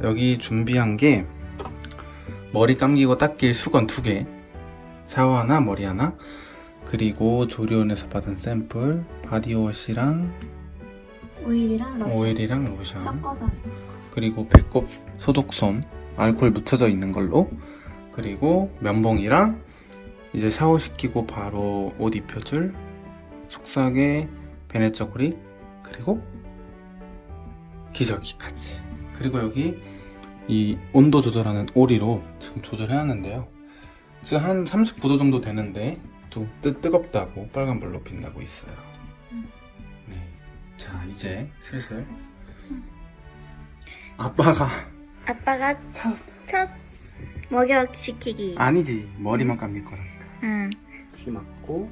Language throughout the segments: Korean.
자 여기 준비한 게 머리 감기고 닦일 수건 두 개, 샤워 하나, 머리 하나, 그리고 조리원에서 받은 샘플 바디워시랑 오일이랑 로션. 오일이랑 로션. 섞어서. 그리고 배꼽 소독솜 알코올 묻혀져 있는 걸로 그리고 면봉이랑 이제 샤워시키고 바로 옷 입혀줄 속삭에 베네저고리 그리고 기저귀까지 그리고 여기 이 온도 조절하는 오리로 지금 조절해놨는데요 지금 한 39도 정도 되는데 좀 뜨, 뜨겁다고 빨간불로 빛나고 있어요 네. 자 이제 슬슬 아빠가 아빠가 첫, 첫 목욕시키기. 아니지 머리만 감길 거라니까 응. 귀 막고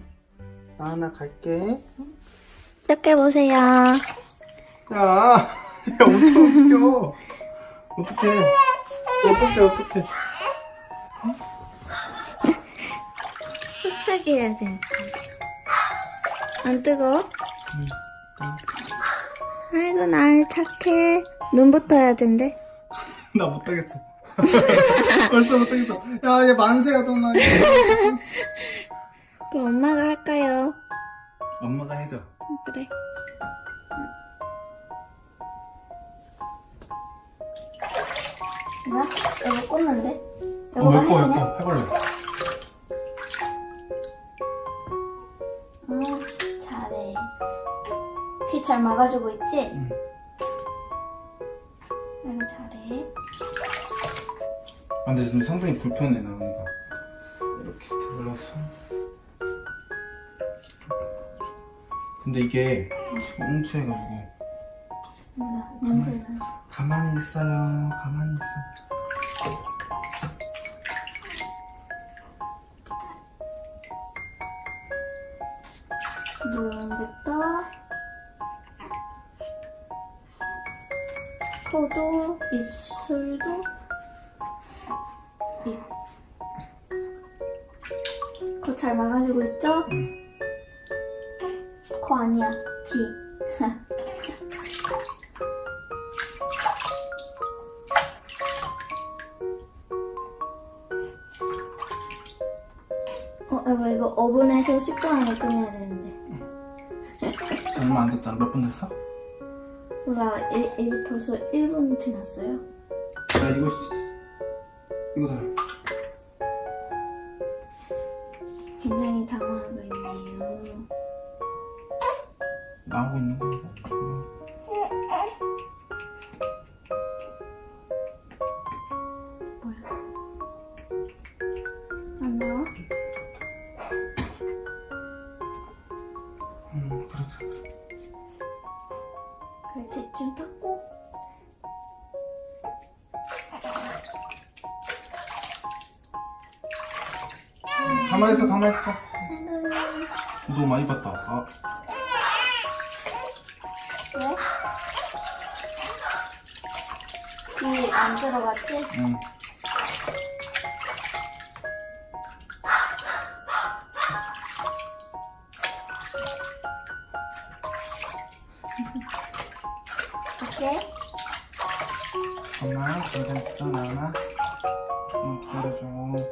나나 갈게 이렇게 보세요. 야, 야 엄청 움직여 어떡해 어떡해 어떡해 속삭여야 되니까. 안 뜨거워? 아이고, 날 착해. 눈부터 해야 된대. 나 못하겠어 벌써 못하겠어 야얘 만세하잖아 그럼 엄마가 할까요? 엄마가 해줘 그래. 나? 여보 꽂는데? 어 예뻐 예뻐 해볼래 어, 잘해. 귀 잘 막아주고 있지? 응. 아이고, 잘해. 아, 근데 지금 상당히 불편해 나은이가 이렇게 들러서 근데 이게 지금 웅치해가지고 냄새 나. 가만히 있어요 가만히 있어 눈부터 코도 입술도 입. 코 잘 막아주고 있죠? 코 아니야 귀. 여보 이거 오븐에서 10분 안에 끝내야 되는데. 얼마 안 됐잖아 몇 분 됐어? 몰라, 이, 이게 벌써 1분 지났어요. 야 이거 씨- 이거 잘 가만히 있어 가만히 있어 너무 많이 봤다 아, 왜? 귀안 들어갔지? 응. 오케이. 엄마 기다렸어 나나 응 기다려줘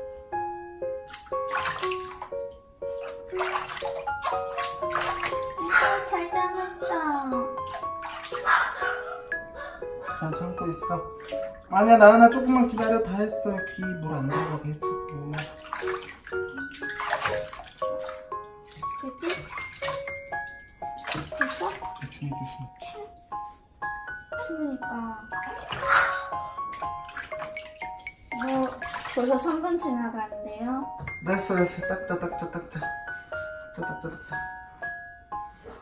이거 잘 잡았다. 잘 참고 있어 아니야 나나 조금만 기다려 다 했어 귀 물 안 들어가게 해주고 됐지? 됐어? 대충 해줄 수 있지 추우니까. 뭐, 벌써 3분 지나가는데요. 됐어 됐어 닦자 닦자 닦자 닦자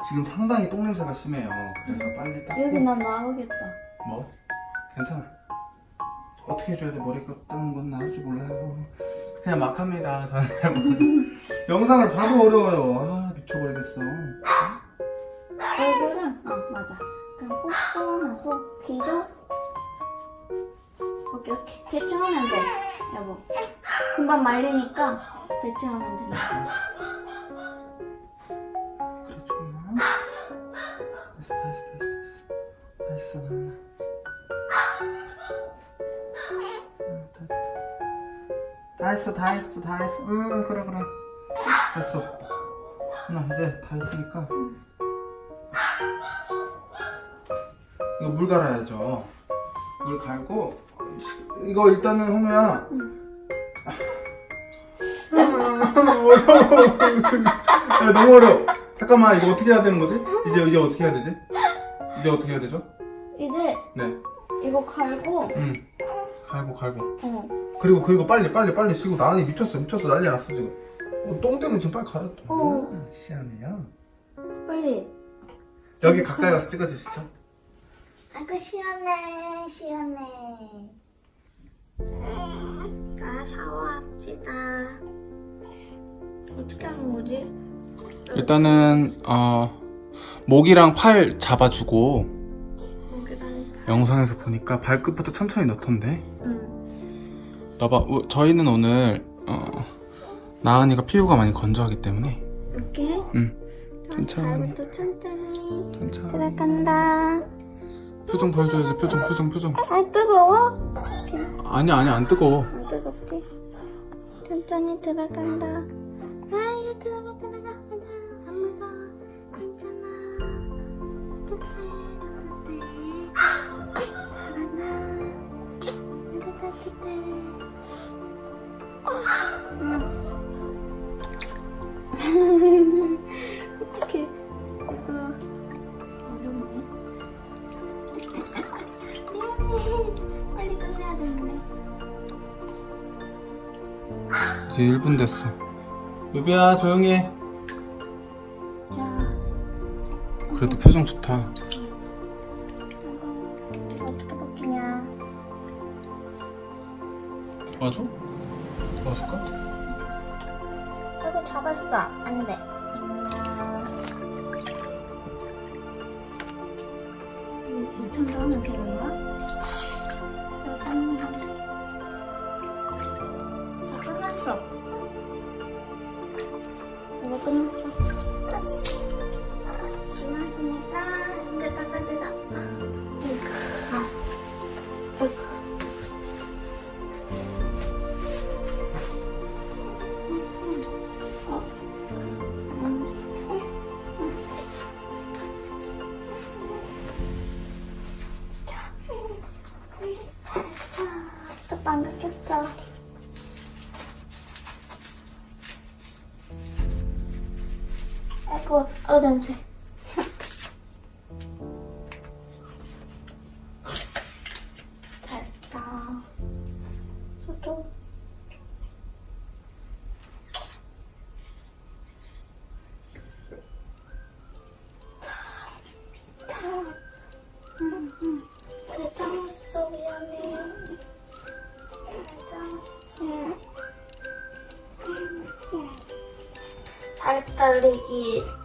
지금 상당히 똥냄새가 심해요 그래서 빨리 닦고 여기 난 나오겠다. 뭐? 괜찮아 어떻게 해줘야 돼? 머리 깎는 건 나을 줄 몰라요. 그냥 막 합니다. 저는. 영상을 봐도 어려워요. 아, 미쳐버리겠어. 얼굴은 어 맞아. 그럼 뽀뽀하고 귀도 오케이 오케이 대충 하면 돼 여보. 금방 말리니까 대충 하면 돼. 그 다 했어, 다 했어, 다 했어. 응, 그래, 그래. 됐어. 나 이제 다 했으니까. 이거 물 갈아야죠. 물 갈고 이거 일단은 호미야. 야, 너무 어려워. 잠깐만 이거 어떻게 해야 되는 거지? 이제 이제 어떻게 해야 되지? 이제 어떻게 해야 되죠? 이제 네. 이거 갈고 응. 갈고 갈고. 어 그리고 그리고 빨리 빨리 빨리 지금 나은이 미쳤어 미쳤어 난리 났어 지금. 어, 똥 때문에 지금 빨리 가라. 어. 아, 시원해요. 빨리. 여기 가까이 가서 찍어주시죠. 아그 시원해 시원해. 아 샤워합시다. 어떻게 하는 거지? 일단은 어 목이랑 팔 잡아주고 여기랑 영상에서 보니까 발끝부터 천천히 넣던데. 응. 봐봐 우- 저희는 오늘 어 나은이가 피부가 많이 건조하기 때문에 이렇게. 응 자, 천천히. 발부터 천천히 천천히. 들어간다. 표정 보여줘야지 표정 표정 표정. 아 뜨거워? 아니야 아니야 안 뜨거워. 안 뜨겁게. 천천히 들어간다. 아 이제 들어가 들어가. 가자. 안 무서워. 괜찮아. 따뜻해 빨리 끝내야 되는데. 이제 1분 됐어. 유비야 조용히 해. 자, 그래도 표정 좋다. 어떻게 바뀌냐? 도와줘? 도와줄까? 아이고 잡았어. 안 돼. 이 정도 하면 되는 거야? 이거 끝났어. 끝났으니까 이제 닦아주자. 냄새. 잘했다. 소도. 자, 음, 음. 잘 참았어, 미안해. 잘 달리기